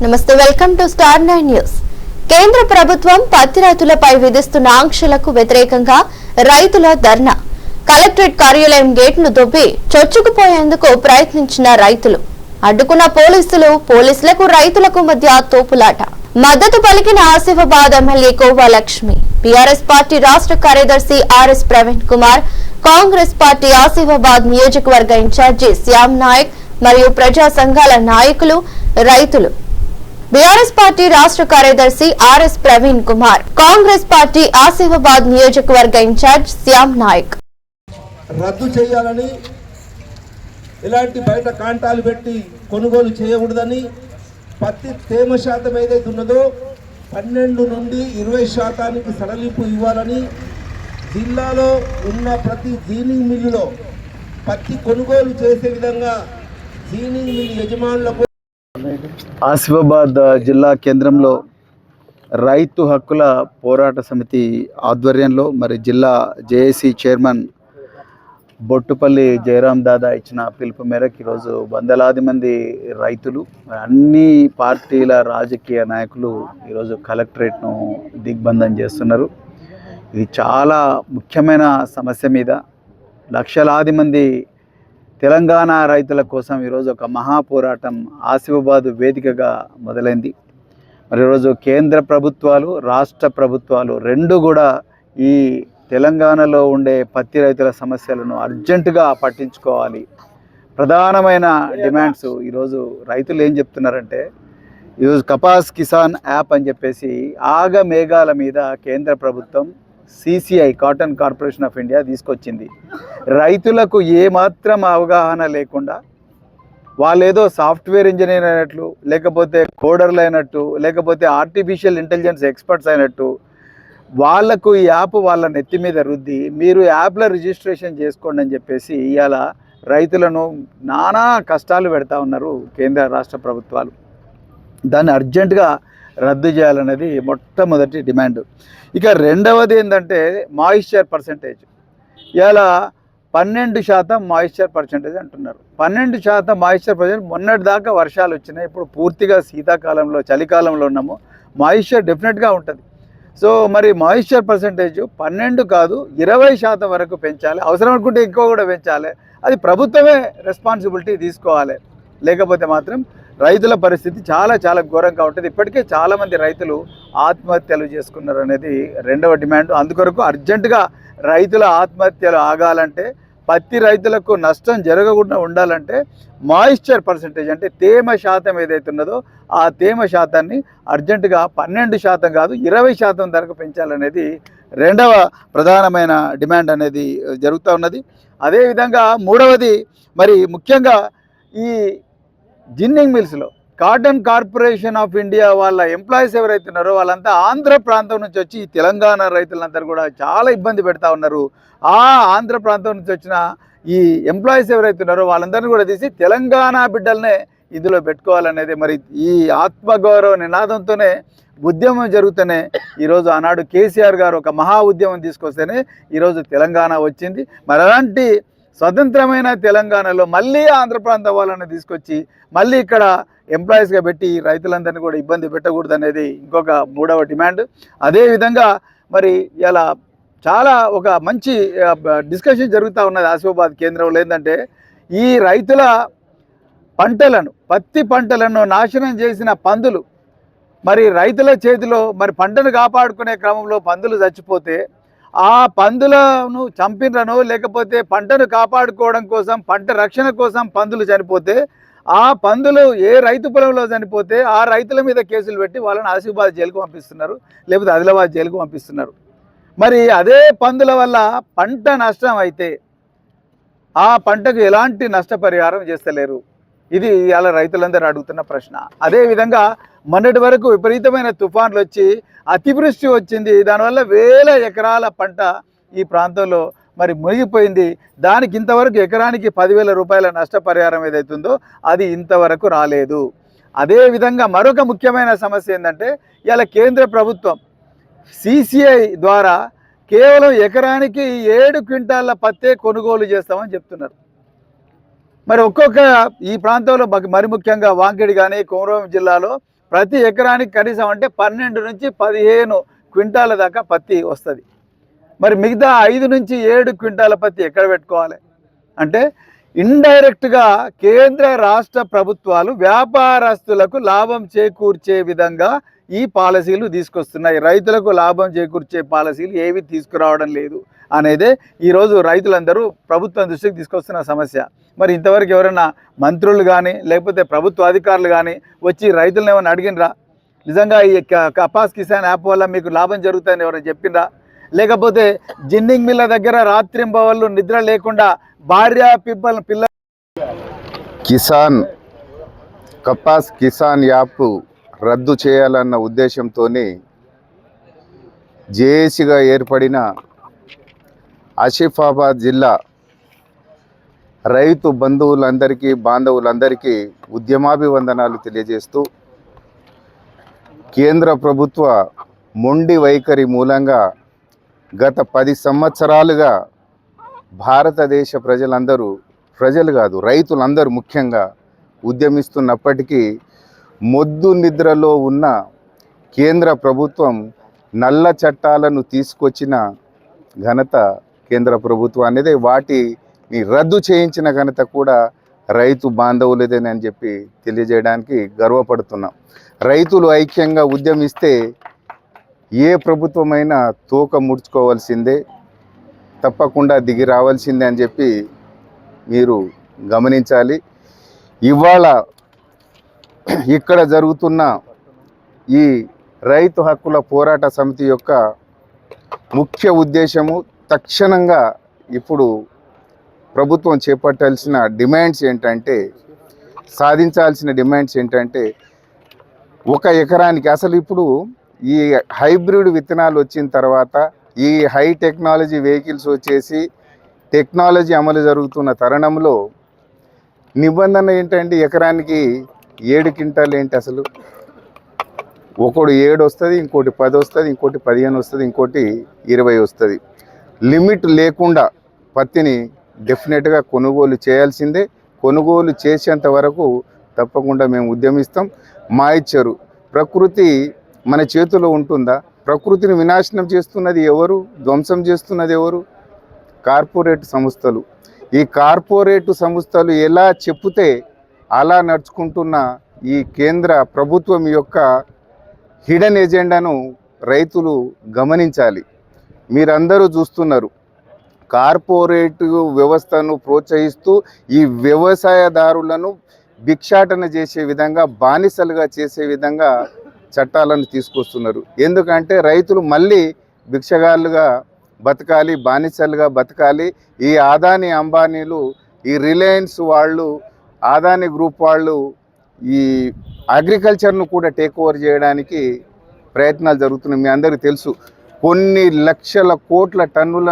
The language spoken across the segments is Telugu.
నమస్తే welcome to star nine news. కేంద్ర ప్రభుత్వం పత్తి రైతులపై విధిస్తున్న ఆంక్షలకు వ్యతిరేకంగా రైతుల ధర్నా. కలెక్టరేట్ కార్యాలయం గేట్ను దొబ్బి చొచ్చుకుపోయేందుకు ప్రయత్నించిన రైతులు. అడ్డుకున్న పోలీసులు పోలీసులకు రైతులకు మధ్య తోపులాట. మద్దతు పలికిన Asifabad MLA Kova Laxmi BRS party రాష్ట్ర కార్యదర్శి R S Praveen Kumar Congress party Asifabad నియోజకవర్గ ఇన్ఛార్జి శ్యామ్ నాయక్ మరియు ప్రజా సంఘాల నాయకులు రైతులు. బీఆర్ఎస్ పార్టీ రాష్ట్ర కార్యదర్శి R S Praveen Kumar Congress party Asifabad నియోజకవర్గ ఇన్ఛార్జ్ శ్యామ్ నాయక్. రద్దు చేయాలని ఇలాంటి బయట కాంటాలు పెట్టి కొనుగోలు చేయకూడదని పత్తి తేమ శాతం ఏదైతే ఉన్నదో పన్నెండు నుండి ఇరవై శాతానికి సడలింపు ఇవ్వాలని జిల్లాలో ఉన్న ప్రతి జీనింగ్ మిల్లులో పత్తి కొనుగోలు చేసే విధంగా జీనింగ్ మిల్ యజమానులకు ఆసిఫాబాద్ జిల్లా కేంద్రంలో రైతు హక్కుల పోరాట సమితి ఆధ్వర్యంలో మరి జిల్లా జేఏసీ చైర్మన్ బొట్టుపల్లి జయరాం దాదా ఇచ్చిన పిలుపు మేరకు ఈరోజు వందలాది మంది రైతులు అన్ని పార్టీల రాజకీయ నాయకులు ఈరోజు కలెక్టరేట్ను దిగ్బంధం చేస్తున్నారు. ఇది చాలా ముఖ్యమైన సమస్య మీద లక్షలాది మంది తెలంగాణ రైతుల కోసం ఈరోజు ఒక మహాపోరాటం ఆసిఫాబాద్ వేదికగా మొదలైంది. మరి ఈరోజు కేంద్ర ప్రభుత్వాలు రాష్ట్ర ప్రభుత్వాలు రెండు కూడా ఈ తెలంగాణలో ఉండే పత్తి రైతుల సమస్యలను అర్జెంటుగా పట్టించుకోవాలి. ప్రధానమైన డిమాండ్స్ ఈరోజు రైతులు ఏం చెప్తున్నారంటే ఈరోజు కపాస్ కిసాన్ యాప్ అని చెప్పేసి ఆగ మేఘాల మీద కేంద్ర ప్రభుత్వం CCI cotton corporation of India తీసుకొచ్చింది. రైతులకు ఏమాత్రం అవగాహన లేకుండా వాళ్ళు ఏదో సాఫ్ట్వేర్ ఇంజనీర్ అయినట్లు లేకపోతే కోడర్లు అయినట్టు లేకపోతే ఆర్టిఫిషియల్ ఇంటెలిజెన్స్ ఎక్స్పర్ట్స్ అయినట్టు వాళ్ళకు ఈ యాప్ వాళ్ళ నెత్తి మీద రుద్ది మీరు యాప్లో రిజిస్ట్రేషన్ చేసుకోండి అని చెప్పేసి ఇవాళ రైతులను నానా కష్టాలు పెడతా ఉన్నారు కేంద్ర రాష్ట్ర ప్రభుత్వాలు. దాన్ని అర్జెంటుగా రద్దు చేయాలనేది మొట్టమొదటి డిమాండ్. ఇక రెండవది ఏంటంటే మాయిశ్చర్ పర్సంటేజ్ ఇలా పన్నెండు శాతం మాయిశ్చర్ పర్సంటేజ్ అంటున్నారు. పన్నెండు శాతం మాయిశ్చర్ పర్సెంట్ మొన్నటి దాకా వర్షాలు వచ్చినాయి. ఇప్పుడు పూర్తిగా శీతాకాలంలో చలికాలంలో ఉన్నాము. మాయిశ్చర్ డెఫినెట్గా ఉంటుంది. సో మరి మాయిశ్చర్ పర్సంటేజ్ పన్నెండు కాదు ఇరవై శాతం వరకు పెంచాలి. అవసరం అనుకుంటే ఎక్కువ కూడా పెంచాలి. అది ప్రభుత్వమే రెస్పాన్సిబిలిటీ తీసుకోవాలి. లేకపోతే మాత్రం రైతుల పరిస్థితి చాలా చాలా ఘోరంగా ఉంటుంది. ఇప్పటికే చాలామంది రైతులు ఆత్మహత్యలు చేసుకున్నారు అనేది రెండవ డిమాండ్. అందుకొరకు అర్జెంటుగా రైతుల ఆత్మహత్యలు ఆగాలంటే పత్తి రైతులకు నష్టం జరగకుండా ఉండాలంటే మాయిశ్చర్ పర్సంటేజ్ అంటే తేమ శాతం ఏదైతే ఉన్నదో ఆ తేమ శాతాన్ని అర్జెంటుగా పన్నెండు శాతం కాదు ఇరవై శాతం ధరకు పెంచాలనేది రెండవ ప్రధానమైన డిమాండ్ అనేది జరుగుతూ ఉన్నది. అదేవిధంగా మూడవది మరి ముఖ్యంగా ఈ జిన్నింగ్ మిల్స్లో కాటన్ కార్పొరేషన్ ఆఫ్ ఇండియా వాళ్ళ ఎంప్లాయీస్ ఎవరైతే ఉన్నారో వాళ్ళంతా ఆంధ్ర ప్రాంతం నుంచి వచ్చి ఈ తెలంగాణ రైతులందరూ కూడా చాలా ఇబ్బంది పెడతా ఉన్నారు. ఆ ఆంధ్ర ప్రాంతం నుంచి వచ్చిన ఈ ఎంప్లాయీస్ ఎవరైతే ఉన్నారో వాళ్ళందరినీ కూడా తీసి తెలంగాణ బిడ్డలనే ఇందులో పెట్టుకోవాలనేది మరి ఈ ఆత్మగౌరవ నినాదంతోనే ఉద్యమం జరుగుతూనే ఈరోజు ఆనాడు కేసీఆర్ గారు ఒక మహా ఉద్యమం తీసుకొస్తేనే ఈరోజు తెలంగాణ వచ్చింది. మరి అలాంటి స్వతంత్రమైన తెలంగాణలో మళ్ళీ ఆంధ్ర ప్రాంత వాళ్ళని తీసుకొచ్చి మళ్ళీ ఇక్కడ ఎంప్లాయీస్గా పెట్టి రైతులందరినీ కూడా ఇబ్బంది పెట్టకూడదు అనేది ఇంకొక మూడవ డిమాండ్. అదేవిధంగా మరి ఇలా చాలా ఒక మంచి డిస్కషన్ జరుగుతూ ఉన్నది ఆసిఫాబాద్ కేంద్రంలో. ఏంటంటే ఈ రైతుల పంటలను పత్తి పంటలను నాశనం చేసిన పందులు మరి రైతుల చేతిలో మరి పంటను కాపాడుకునే క్రమంలో పందులు చచ్చిపోతే ఆ పందులను చంపినను లేకపోతే పంటను కాపాడుకోవడం కోసం పంట రక్షణ కోసం పందులు చనిపోతే ఆ పందులు ఏ రైతు పొలంలో చనిపోతే ఆ రైతుల మీద కేసులు పెట్టి వాళ్ళని ఆసిఫాబాద్ జైలుకు పంపిస్తున్నారు లేకపోతే ఆదిలాబాద్ జైలుకు పంపిస్తున్నారు. మరి అదే పందుల వల్ల పంట నష్టం అయితే ఆ పంటకు ఎలాంటి నష్టపరిహారం చేస్తలేరు? ఇది ఇవాళ రైతులందరూ అడుగుతున్న ప్రశ్న. అదేవిధంగా మొన్నటి వరకు విపరీతమైన తుఫాన్లు వచ్చి అతివృష్టి వచ్చింది. దానివల్ల వేల ఎకరాల పంట ఈ ప్రాంతంలో మరి మునిగిపోయింది. దానికి ఇంతవరకు ఎకరానికి పదివేల రూపాయల నష్టపరిహారం ఏదైతుందో అది ఇంతవరకు రాలేదు. అదేవిధంగా మరొక ముఖ్యమైన సమస్య ఏంటంటే ఇలా కేంద్ర ప్రభుత్వం సిసిఐ ద్వారా కేవలం ఎకరానికి ఏడు క్వింటాల పత్తే కొనుగోలు చేస్తామని చెప్తున్నారు. మరి ఒక్కొక్క ఈ ప్రాంతంలో మరి ముఖ్యంగా వాంకిడి కానీ కొమరం జిల్లాలో ప్రతి ఎకరానికి కనీసం అంటే పన్నెండు నుంచి పదిహేను క్వింటాల దాకా పత్తి వస్తుంది. మరి మిగతా ఐదు నుంచి ఏడు క్వింటాల పత్తి ఎక్కడ పెట్టుకోవాలి? అంటే ఇండైరెక్ట్గా కేంద్ర రాష్ట్ర ప్రభుత్వాలు వ్యాపారస్తులకు లాభం చేకూర్చే విధంగా ఈ పాలసీలు తీసుకొస్తున్నాయి. రైతులకు లాభం చేకూర్చే పాలసీలు ఏవి తీసుకురావడం లేదు అనేదే ఈరోజు రైతులందరూ ప్రభుత్వం దృష్టికి తీసుకొస్తున్న సమస్య. మరి ఇంతవరకు ఎవరైనా మంత్రులు కానీ లేకపోతే ప్రభుత్వ అధికారులు కానీ వచ్చి రైతులను ఏమైనా అడిగినరా? నిజంగా ఈ క- కపాస్ కిసాన్ యాప్ వల్ల మీకు లాభం జరుగుతుందని ఎవరైనా చెప్పిండ్రా లేకపోతే జిన్నింగ్ మిల్ల దగ్గర రాత్రింబవళ్ళు నిద్ర లేకుండా భార్య పిబ్బల పిల్ల కిసాన్ కపాస్ కిసాన్ యాప్ రద్దు చేయాలన్న ఉద్దేశంతోనే జేఏసీగా ఏర్పడిన ఆసిఫాబాద్ జిల్లా రైతు బంధువులందరికీ బాంధవులందరికీ ఉద్యమాభివందనాలు తెలియజేస్తూ కేంద్ర ప్రభుత్వ మొండి వైఖరి మూలంగా గత పది సంవత్సరాలుగా భారతదేశ ప్రజలందరూ ప్రజలు కాదు రైతులందరూ ముఖ్యంగా ఉద్యమిస్తున్నప్పటికీ మొద్దు నిద్రలో ఉన్న కేంద్ర ప్రభుత్వం నల్ల చట్టాలను తీసుకొచ్చిన ఘనత కేంద్ర ప్రభుత్వం అనేది వాటి రద్దు చేయించిన ఘనత కూడా రైతు బాంధవులదేనని చెప్పి తెలియజేయడానికి గర్వపడుతున్నాం. రైతులు ఐక్యంగా ఉద్యమిస్తే ఏ ప్రభుత్వమైనా తోక ముడుచుకోవాల్సిందే తప్పకుండా దిగి రావాల్సిందే అని చెప్పి మీరు గమనించాలి. ఇవాళ ఇక్కడ జరుగుతున్న ఈ రైతు హక్కుల పోరాట సమితి యొక్క ముఖ్య ఉద్దేశము తక్షణంగా ఇప్పుడు ప్రభుత్వం చేపట్టాల్సిన డిమాండ్స్ ఏంటంటే సాధించాల్సిన డిమాండ్స్ ఏంటంటే ఒక ఎకరానికి అసలు ఇప్పుడు ఈ హైబ్రిడ్ విత్తనాలు వచ్చిన తర్వాత ఈ హై టెక్నాలజీ వెహికల్స్ వచ్చేసి టెక్నాలజీ అమలు జరుగుతున్న తరుణంలో నిబంధన ఏంటంటే ఎకరానికి ఏడు క్వింటాలు ఏంటి అసలు? ఒకడు ఏడు వస్తుంది ఇంకోటి పది వస్తుంది ఇంకోటి పదిహేను వస్తుంది ఇంకోటి ఇరవై వస్తుంది. లిమిట్ లేకుండా పత్తిని డెఫినెట్గా కొనుగోలు చేయాల్సిందే. కొనుగోలు చేసేంత వరకు తప్పకుండా మేము ఉద్యమిస్తాం. మా ఇచ్చారు. ప్రకృతి మన చేతిలో ఉంటుందా? ప్రకృతిని వినాశనం చేస్తున్నది ఎవరు? ధ్వంసం చేస్తున్నది ఎవరు? కార్పొరేట్ సంస్థలు. ఈ కార్పొరేట్ సంస్థలు ఎలా చెప్తే అలా నడుచుకుంటున్న ఈ కేంద్ర ప్రభుత్వం యొక్క హిడెన్ ఎజెండాను రైతులు గమనించాలి. మీరందరూ చూస్తున్నారు. కార్పొరేట్ వ్యవస్థను ప్రోత్సహిస్తూ ఈ వ్యవసాయదారులను భిక్షాటన చేసే విధంగా బానిసలుగా చేసే విధంగా చట్టాలను తీసుకొస్తున్నారు. ఎందుకంటే రైతులు మళ్ళీ భిక్షగాళ్ళుగా బతకాలి బానిసలుగా బతకాలి. ఈ ఆదాని అంబానీలు ఈ రిలయన్స్ వాళ్ళు ఆదాని గ్రూప్ వాళ్ళు ఈ అగ్రికల్చర్ను కూడా టేక్ ఓవర్ చేయడానికి ప్రయత్నాలు జరుగుతున్నాయి. మీ అందరికీ తెలుసు కొన్ని లక్షల కోట్ల టన్నుల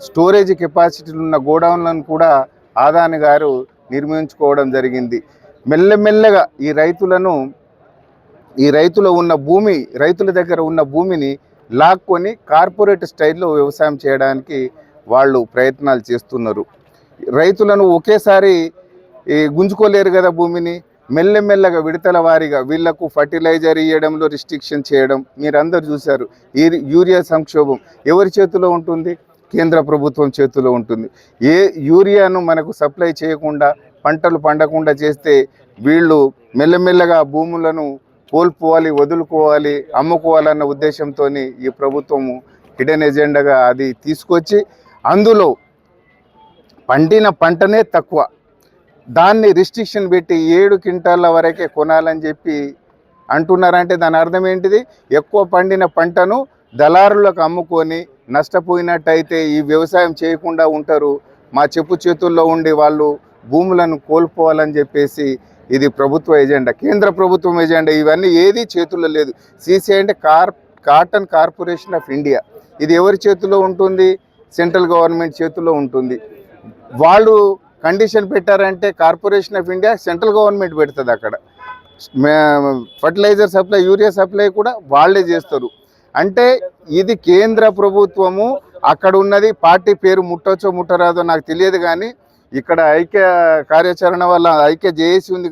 స్టోరేజ్ కెపాసిటీలు ఉన్న గోడౌన్లను కూడా ఆదాని గారు నిర్మించుకోవడం జరిగింది. మెల్లమెల్లగా ఈ రైతులను ఈ రైతులో ఉన్న భూమి రైతుల దగ్గర ఉన్న భూమిని లాక్కొని కార్పొరేట్ స్టైల్లో వ్యవసాయం చేయడానికి వాళ్ళు ప్రయత్నాలు చేస్తున్నారు. రైతులను ఒకేసారి ఈ, గుంజుకోలేరు కదా భూమిని. మెల్లమెల్లగా విడతల వారీగా వీళ్ళకు ఫర్టిలైజర్ ఇవ్వడంలో రిస్ట్రిక్షన్ చేయడం మీరందరూ చూశారు. ఈ యూరియా సంక్షోభం ఎవరి చేతిలో ఉంటుంది? కేంద్ర ప్రభుత్వం చేతిలో ఉంటుంది. ఏ యూరియాను మనకు సప్లై చేయకుండా పంటలు పండకుండా చేస్తే వీళ్ళు మెల్లమెల్లగా భూములను కోల్పోవాలి వదులుకోవాలి అమ్ముకోవాలన్న ఉద్దేశంతో ఈ ప్రభుత్వము హిడెన్ ఎజెండాగా అది తీసుకొచ్చి అందులో పండిన పంటనే తక్కువ. దాన్ని రిస్ట్రిక్షన్ పెట్టి ఏడు క్వింటాల వరకే కొనాలని చెప్పి అంటున్నారంటే దాని అర్థం ఏంటిది? ఎక్కువ పండిన పంటను దళారులకు అమ్ముకొని నష్టపోయినట్టయితే ఈ వ్యవసాయం చేయకుండా ఉంటారు. మా చెప్పు చేతుల్లో ఉండి వాళ్ళు భూములను కోల్పోవాలని చెప్పేసి ఇది ప్రభుత్వ ఎజెండా. కేంద్ర ప్రభుత్వం ఎజెండా. ఇవన్నీ ఏది చేతుల్లో లేదు. సీసీ అంటే car cotton corporation of India. ఇది ఎవరి చేతిలో ఉంటుంది? సెంట్రల్ గవర్నమెంట్ చేతిలో ఉంటుంది. వాళ్ళు కండిషన్ పెట్టారంటే corporation of India central government పెడుతుంది అక్కడ. ఫర్టిలైజర్ సప్లై యూరియా సప్లై కూడా వాళ్ళే చేస్తారు. అంటే ఇది కేంద్ర ప్రభుత్వము అక్కడ ఉన్నది పార్టీ పేరు ముట్టొచ్చో ముట్టరాదో నాకు తెలియదు కానీ ఇక్కడ ఐక్య కార్యాచరణ వల్ల ఐక్య జేఏసీ ఉంది